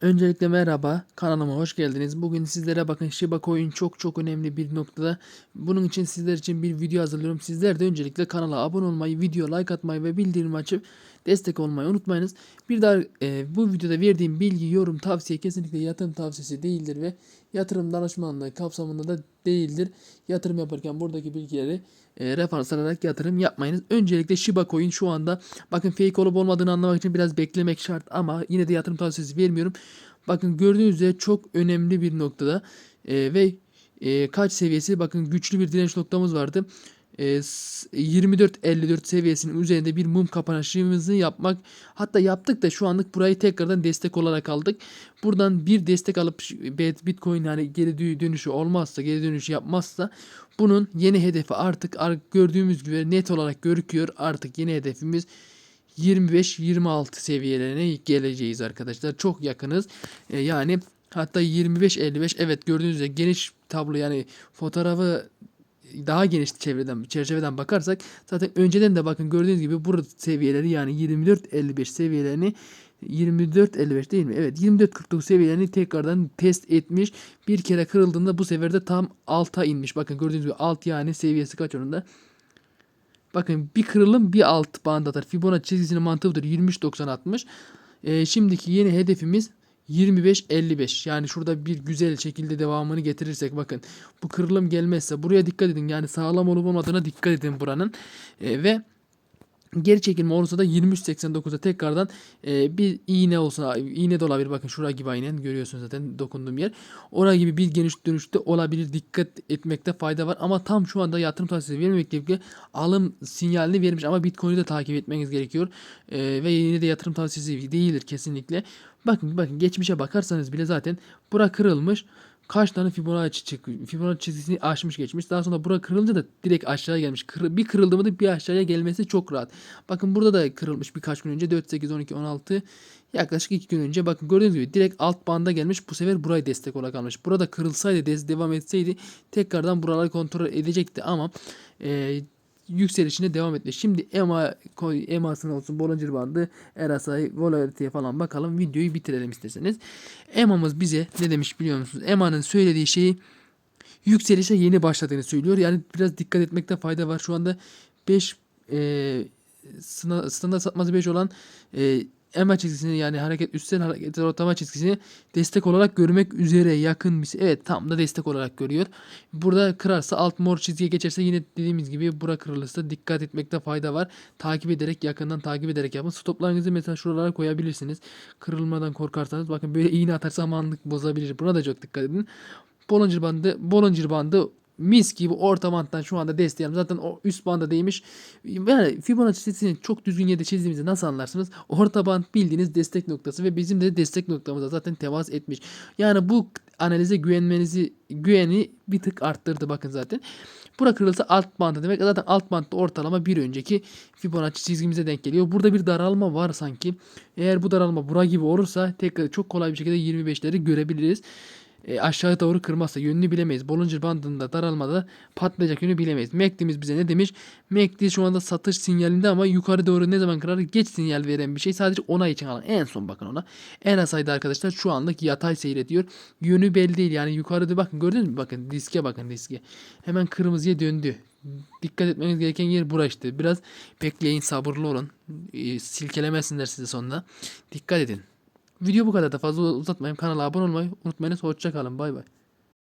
Öncelikle merhaba, kanalıma hoş geldiniz. Bugün sizlere bakın Shiba Coin çok çok önemli bir noktada. Bunun için sizler için bir video hazırlıyorum. Sizler de öncelikle kanala abone olmayı, video like atmayı ve bildirim açıp destek olmayı unutmayınız. Bir daha e, bu videoda verdiğim bilgi, yorum, tavsiye kesinlikle yatırım tavsiyesi değildir ve yatırım danışmanlığı kapsamında da değildir. Yatırım yaparken buradaki bilgileri e, referans alarak yatırım yapmayınız. Öncelikle Shiba Coin şu anda bakın fake olup olmadığını anlamak için biraz beklemek şart ama yine de yatırım tavsiyesi vermiyorum. Bakın gördüğünüz üzere çok önemli bir noktada e, ve e, kaç seviyesi bakın güçlü bir direnç noktamız vardı. E, 24-54 seviyesinin üzerinde bir mum kapanışımızı yapmak hatta yaptık da şu anlık burayı tekrardan destek olarak aldık. Buradan bir destek alıp Bitcoin yani geri dönüşü olmazsa geri dönüşü yapmazsa bunun yeni hedefi artık gördüğümüz gibi net olarak görüküyor. Artık yeni hedefimiz 25-26 seviyelerine geleceğiz arkadaşlar. Çok yakınız. E, yani hatta 25-55 evet gördüğünüz üzere geniş tablo yani fotoğrafı daha geniş çevreden çerçeveden bakarsak zaten önceden de bakın gördüğünüz gibi bu seviyeleri yani 24-55 seviyelerini 24-55 değil mi? Evet 24-49 seviyelerini tekrardan test etmiş. Bir kere kırıldığında bu sefer de tam alta inmiş. Bakın gördüğünüz gibi alt yani seviyesi kaç onun Bakın bir kırılım bir alt band atar. Fibonacci çizgisinin mantığı budur. 23-90-60. Ee, şimdiki yeni hedefimiz 25-55 yani şurada bir güzel şekilde devamını getirirsek bakın bu kırılım gelmezse buraya dikkat edin. Yani sağlam olup olmadığına dikkat edin buranın. Ee, ve Geri çekilme olursa da 23.89'da tekrardan e, bir iğne olsun. iğne de olabilir. Bakın şuraya gibi aynen görüyorsunuz zaten dokunduğum yer. Oraya gibi bir geniş dönüşte olabilir. Dikkat etmekte fayda var. Ama tam şu anda yatırım tavsiyesi vermemekle birlikte alım sinyalini vermiş. Ama Bitcoin'i de takip etmeniz gerekiyor. E, ve yine de yatırım tavsiyesi değildir kesinlikle. Bakın bakın geçmişe bakarsanız bile zaten bura kırılmış kaç tane Fibonacci çık Fibonacci çizgisini aşmış geçmiş. Daha sonra bura kırılınca da direkt aşağıya gelmiş. Kır, bir kırıldı mı da bir aşağıya gelmesi çok rahat. Bakın burada da kırılmış birkaç gün önce 4 8 12 16 yaklaşık 2 gün önce bakın gördüğünüz gibi direkt alt banda gelmiş. Bu sefer burayı destek olarak almış. Burada kırılsaydı devam etseydi tekrardan buraları kontrol edecekti ama e, yükselişine devam etti. Şimdi EMA koy EMA'sın olsun Bollinger bandı, RSI, Volatility'ye falan bakalım. Videoyu bitirelim isterseniz. EMA'mız bize ne demiş biliyor musunuz? EMA'nın söylediği şeyi yükselişe yeni başladığını söylüyor. Yani biraz dikkat etmekte fayda var. Şu anda 5 e, standart satması 5 olan e, EMA çizgisini yani hareket üstel hareket ortalama çizgisini destek olarak görmek üzere yakın bir. Evet tam da destek olarak görüyor. Burada kırarsa alt mor çizgiye geçerse yine dediğimiz gibi bura kırılırsa dikkat etmekte fayda var. Takip ederek yakından takip ederek yapın. Stoplarınızı mesela şuralara koyabilirsiniz. Kırılmadan korkarsanız bakın böyle iğne atarsa anlık bozabilir. Buna da çok dikkat edin. Bollinger bandı, Bollinger bandı mis gibi orta banttan şu anda desteğim. Zaten o üst banda değmiş. Yani Fibonacci çizgisini çok düzgün yerde çizdiğimizi nasıl anlarsınız? Orta band bildiğiniz destek noktası ve bizim de destek noktamıza zaten temas etmiş. Yani bu analize güvenmenizi güveni bir tık arttırdı bakın zaten. Bura kırılsa alt bandı demek. Zaten alt bantta ortalama bir önceki Fibonacci çizgimize denk geliyor. Burada bir daralma var sanki. Eğer bu daralma bura gibi olursa tekrar çok kolay bir şekilde 25'leri görebiliriz e, aşağı doğru kırmazsa yönünü bilemeyiz. Bollinger bandında daralmada patlayacak yönü bilemeyiz. MACD'miz bize ne demiş? MACD şu anda satış sinyalinde ama yukarı doğru ne zaman kırar? Geç sinyal veren bir şey. Sadece ona için alan. En son bakın ona. En az arkadaşlar şu anlık yatay seyrediyor. Yönü belli değil. Yani yukarıda bakın gördünüz mü? Bakın diske bakın diske. Hemen kırmızıya döndü. Dikkat etmeniz gereken yer burası işte. Biraz bekleyin sabırlı olun. E, silkelemesinler sizi sonunda. Dikkat edin. Video bu kadar da fazla uzatmayayım. Kanala abone olmayı unutmayınız. Hoşçakalın. Bay bay.